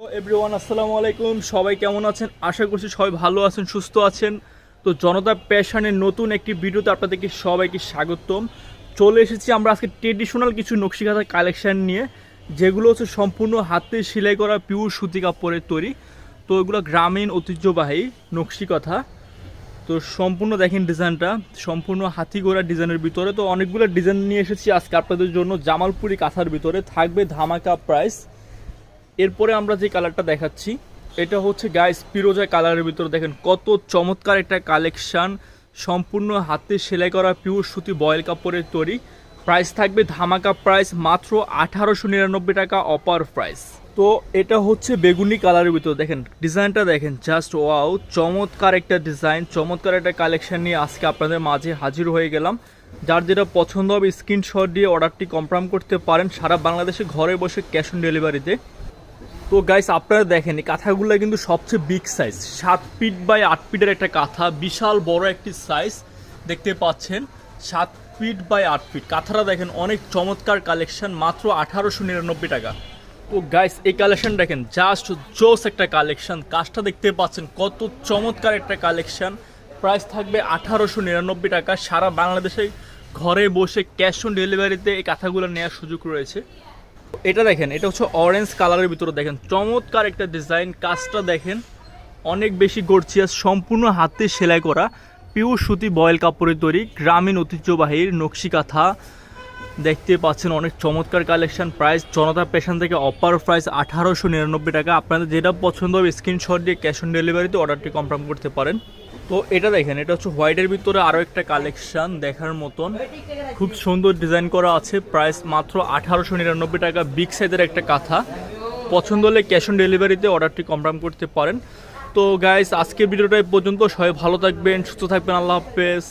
Everyone আসসালামু আলাইকুম। সবাই কেমন আছেন? আশা করছি সবাই ভালো আছেন, সুস্থ আছেন। তো জনতা প্যাশনের নতুন একটি ভিডিওতে আপনাদেরকে সবাইকে স্বাগতম। চলে এসেছি আমরা আজকে ট্রেডিশনাল কিছু নকশিকাথা কালেকশান নিয়ে, যেগুলো হচ্ছে সম্পূর্ণ হাতে সেলাই করা পিওর সুতি কাপড়ের তৈরি। তো এগুলো গ্রামীণ ঐতিহ্যবাহী নকশিকাথা। তো সম্পূর্ণ দেখেন ডিজাইনটা, সম্পূর্ণ হাতি গোড়া ডিজাইনের ভিতরে। তো অনেকগুলো ডিজাইন নিয়ে এসেছি আজকে আপনাদের জন্য জামালপুরি কাঁথার ভিতরে। থাকবে ধামাকা প্রাইস এরপরে আমরা যে কালারটা দেখাচ্ছি, এটা হচ্ছে গাইস পিরোজা কালারের ভিতরে দেখেন কত চমৎকার একটা কালেকশান সম্পূর্ণ হাতে সেলাই করা পিওর সুতি বয়েল কাপড়ের তৈরি। প্রাইস থাকবে ধামাকা প্রাইস মাত্র আঠারোশো নিরানব্বই টাকা অপার প্রাইস তো এটা হচ্ছে বেগুনি কালারের ভিতরে দেখেন ডিজাইনটা দেখেন জাস্ট ওয়াও চমৎকার একটা ডিজাইন চমৎকার একটা কালেকশন নিয়ে আজকে আপনাদের মাঝে হাজির হয়ে গেলাম। যার যেটা পছন্দ হবে স্ক্রিনশট দিয়ে অর্ডারটি কনফার্ম করতে পারেন। সারা বাংলাদেশে ঘরে বসে ক্যাশ অন ডেলিভারিতে তো গাইস আপনারা দেখেন, এই কাঁথাগুলো কিন্তু সবচেয়ে বিগ সাইজ সাত ফিট বাই আট ফিটের একটা কাঁথা, বিশাল বড় একটি সাইজ দেখতে পাচ্ছেন। সাত ফিট বাই আট ফিট কাঁথাটা দেখেন, অনেক চমৎকার কালেকশন মাত্র আঠারোশো নিরানব্বই টাকা। তো গাইস এই কালেকশন দেখেন জাস্ট জোস একটা কালেকশন কাজটা দেখতে পাচ্ছেন, কত চমৎকার একটা কালেকশন প্রাইস থাকবে আঠারোশো নিরানব্বই টাকা। সারা বাংলাদেশে ঘরে বসে ক্যাশ অন ডেলিভারিতে এই কাঁথাগুলো নেওয়ার সুযোগ রয়েছে। এটা দেখেন, এটা হচ্ছে অরেঞ্জ কালারের ভিতরে দেখেন। চমৎকার একটা ডিজাইন কাজটা দেখেন, অনেক বেশি গর্জিয়াস সম্পূর্ণ হাতে সেলাই করা পিওর সুতি বয়েল কাপড়ের তৈরি, গ্রামীণ ঐতিহ্যবাহীর নকশি কাঁথা। দেখতে পাচ্ছেন অনেক চমৎকার কালেকশন প্রাইস জনতা পেশন থেকে অপার প্রাইস আঠারোশো নিরানব্বই টাকা। আপনাদের যেটা পছন্দ হবে স্ক্রিনশট দিয়ে ক্যাশ অন ডেলিভারিতে অর্ডারটি কনফার্ম করতে পারেন। তো এটা দেখেন, এটা হচ্ছে হোয়াইটের ভিতরে আরও একটা কালেকশন দেখার মতন। খুব সুন্দর ডিজাইন করা আছে প্রাইস মাত্র আঠারোশো নিরানব্বই টাকা বিগ সাইজের একটা কাঁথা। পছন্দ হলে ক্যাশ অন ডেলিভারিতে অর্ডারটি কনফার্ম করতে পারেন। তো গাইস আজকের ভিডিওটা পর্যন্ত। সবাই ভালো থাকবেন, সুস্থ থাকবেন, আল্লাহ হাফেজ।